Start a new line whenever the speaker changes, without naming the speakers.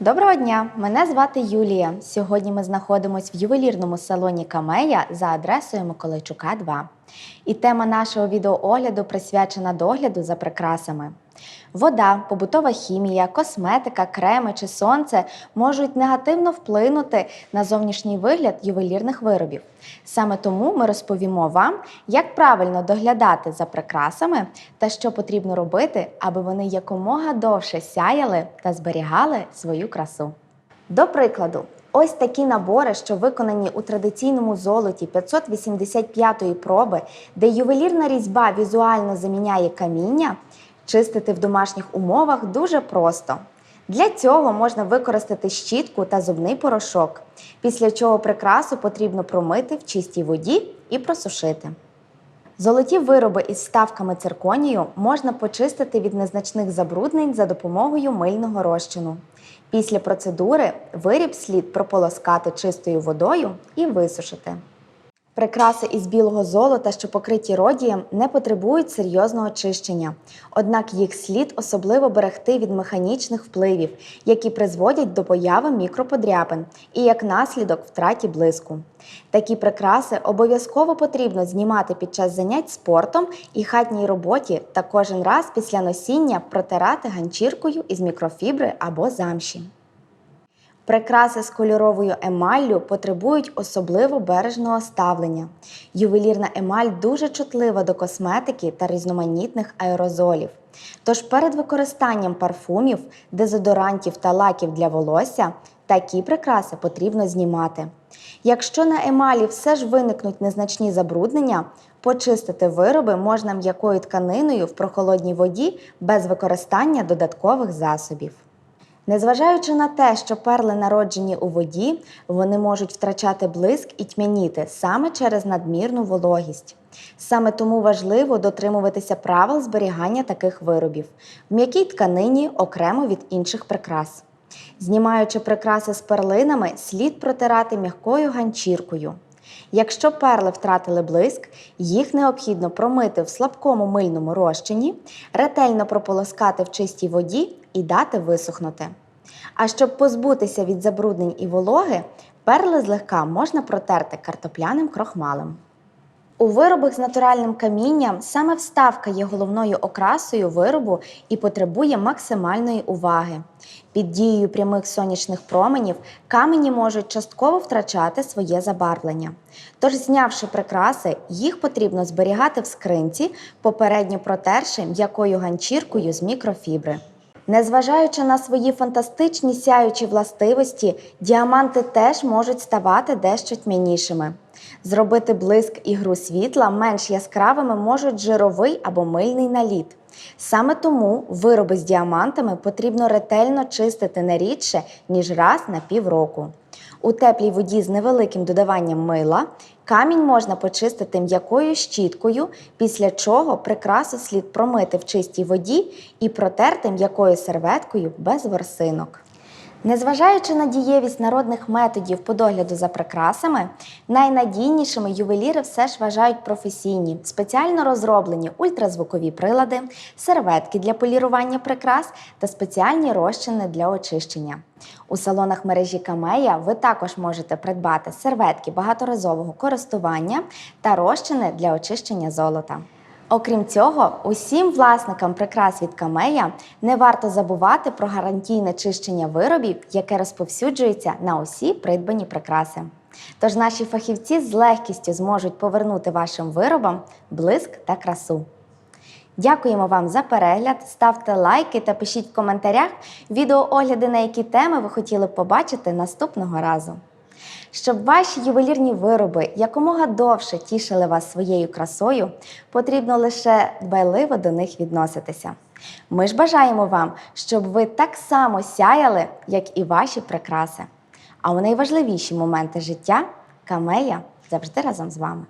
Доброго дня! Мене звати Юлія. Сьогодні ми знаходимося в ювелірному салоні Камея за адресою Миколайчука 2. І тема нашого відеоогляду присвячена догляду за прикрасами. Вода, побутова хімія, косметика, креми чи сонце можуть негативно вплинути на зовнішній вигляд ювелірних виробів. Саме тому ми розповімо вам, як правильно доглядати за прикрасами та що потрібно робити, аби вони якомога довше сяяли та зберігали свою красу. До прикладу, ось такі набори, що виконані у традиційному золоті 585-ї проби, де ювелірна різьба візуально заміняє каміння, чистити в домашніх умовах дуже просто. Для цього можна використати щітку та зубний порошок, після чого прикрасу потрібно промити в чистій воді і просушити. Золоті вироби із вставками цирконію можна почистити від незначних забруднень за допомогою мильного розчину. Після процедури виріб слід прополоскати чистою водою і висушити. Прикраси із білого золота, що покриті родієм, не потребують серйозного чищення, однак їх слід особливо берегти від механічних впливів, які призводять до появи мікроподряпин і як наслідок втраті блиску. Такі прикраси обов'язково потрібно знімати під час занять спортом і хатній роботі та кожен раз після носіння протирати ганчіркою із мікрофібри або замші. Прикраси з кольоровою емаллю потребують особливо бережного ставлення. Ювелірна емаль дуже чутлива до косметики та різноманітних аерозолів. Тож перед використанням парфумів, дезодорантів та лаків для волосся такі прикраси потрібно знімати. Якщо на емалі все ж виникнуть незначні забруднення, почистити вироби можна м'якою тканиною в прохолодній воді без використання додаткових засобів. Незважаючи на те, що перли народжені у воді, вони можуть втрачати блиск і тьмяніти саме через надмірну вологість. Саме тому важливо дотримуватися правил зберігання таких виробів в м'якій тканині окремо від інших прикрас. Знімаючи прикраси з перлинами, слід протирати м'якою ганчіркою. Якщо перли втратили блиск, їх необхідно промити в слабкому мильному розчині, ретельно прополоскати в чистій воді і дати висохнути. А щоб позбутися від забруднень і вологи, перли злегка можна протерти картопляним крохмалем. У виробах з натуральним камінням саме вставка є головною окрасою виробу і потребує максимальної уваги. Під дією прямих сонячних променів камені можуть частково втрачати своє забарвлення. Тож, знявши прикраси, їх потрібно зберігати в скринці, попередньо протерши м'якою ганчіркою з мікрофібри. Незважаючи на свої фантастичні сяючі властивості, діаманти теж можуть ставати дещо тьмянішими. Зробити блиск і гру світла менш яскравими можуть жировий або мильний наліт. Саме тому вироби з діамантами потрібно ретельно чистити не рідше, ніж раз на півроку. У теплій воді з невеликим додаванням мила камінь можна почистити м'якою щіткою, після чого прикрасу слід промити в чистій воді і протерти м'якою серветкою без ворсинок. Незважаючи на дієвість народних методів по догляду за прикрасами, найнадійнішими ювеліри все ж вважають професійні, спеціально розроблені ультразвукові прилади, серветки для полірування прикрас та спеціальні розчини для очищення. У салонах мережі Камея ви також можете придбати серветки багаторазового користування та розчини для очищення золота. Окрім цього, усім власникам прикрас від камея не варто забувати про гарантійне чищення виробів, яке розповсюджується на усі придбані прикраси. Тож наші фахівці з легкістю зможуть повернути вашим виробам блиск та красу. Дякуємо вам за перегляд. Ставте лайки та пишіть в коментарях відеоогляди, на які теми ви хотіли побачити наступного разу. Щоб ваші ювелірні вироби якомога довше тішили вас своєю красою, потрібно лише дбайливо до них відноситися. Ми ж бажаємо вам, щоб ви так само сяяли, як і ваші прикраси. А у найважливіші моменти життя камея завжди разом з вами.